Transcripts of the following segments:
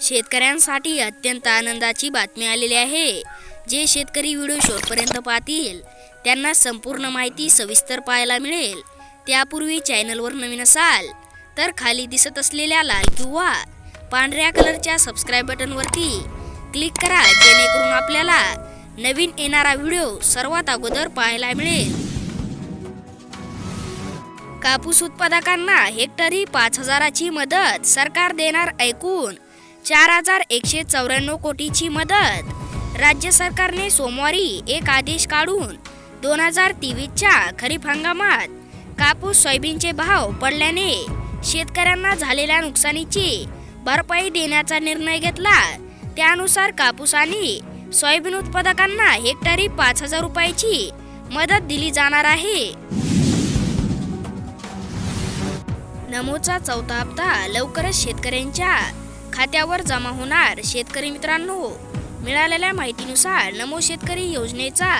शेतकऱ्यांसाठी अत्यंत आनंदाची बातमी आलेली आहे. जे शेतकरी व्हिडिओ शेवटपर्यंत पाहतील त्यांना संपूर्ण माहिती सविस्तर पाहायला मिळेल. त्यापूर्वी चॅनलवर नवीन असाल तर खाली दिसत असलेल्या लाल किंवा पांढऱ्या कलरच्या सबस्क्राईब बटनवरती क्लिक करा जेणेकरून आपल्याला नवीन येणारा व्हिडिओ सर्वात अगोदर पाहायला मिळेल. कापूस उत्पादकांना हेक्टरी पाच हजाराची मदत सरकार देणार ऐकून चार हजार एकशे चौऱ्याण्णव कोटीची मदत. राज्य सरकारने सोमवारी एक आदेश काढून दोन हजार तेवीसच्या खरीप हंगामात कापूस सोयाबीनचे भाव पडल्याने शेतकऱ्यांना झालेल्या नुकसानीची भरपाई देण्याचा निर्णय घेतला. त्यानुसार कापूस आणि सोयाबीन उत्पादकांना हेक्टरी पाच हजार रुपयाची मदत दिली जाणार आहे. नमोचा चौथा हप्ता लवकरच शेतकऱ्यांच्या खात्यावर जमा होणार. शेतकरी मित्रांनो मिळालेल्या माहितीनुसार नमो शेतकरी योजनेचा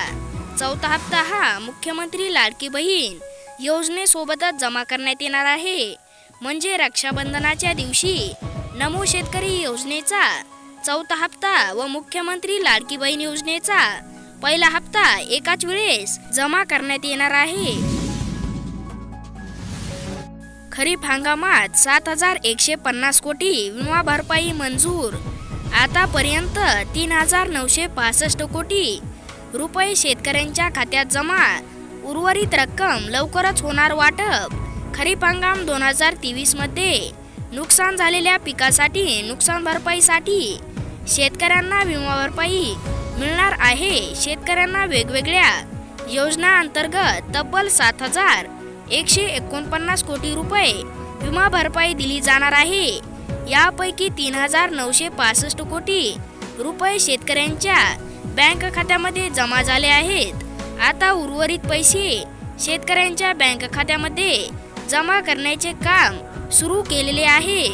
चौथा हप्ता हा मुख्यमंत्री लाडकी बहीण योजनेसोबतच जमा करण्यात येणार आहे. म्हणजे रक्षाबंधनाच्या दिवशी नमो शेतकरी योजनेचा चौथा हप्ता व मुख्यमंत्री लाडकी बहीण योजनेचा पहिला हप्ता एकाच वेळेस जमा करण्यात येणार आहे. खरीप हंगामात सात हजार एकशे पन्नास कोटी विमा भरपाई मंजूर. आतापर्यंत तीन हजार नऊशे पासष्ट कोटी रुपये शेतकऱ्यांच्या खात्यात जमा. उर्वरित रक्कम लवकरच होणार वाटप. खरीप हंगाम दोन हजार तेवीसमध्ये नुकसान झालेल्या पिकासाठी नुकसान भरपाईसाठी शेतकऱ्यांना विमा भरपाई मिळणार आहे. शेतकऱ्यांना वेगवेगळ्या योजना अंतर्गत तब्बल सात हजार एकशे एकोणपन्नास कोटी रुपये विमा भरपाई दिली जाणार आहे. यापैकी तीन हजार नऊशे पासष्ट कोटी रुपये शेतकऱ्यांच्या बँक खात्यामध्ये जमा झाले आहेत. आता उर्वरित पैसे शेतकऱ्यांच्या बँक खात्यामध्ये जमा करण्याचे काम सुरू केलेले आहे.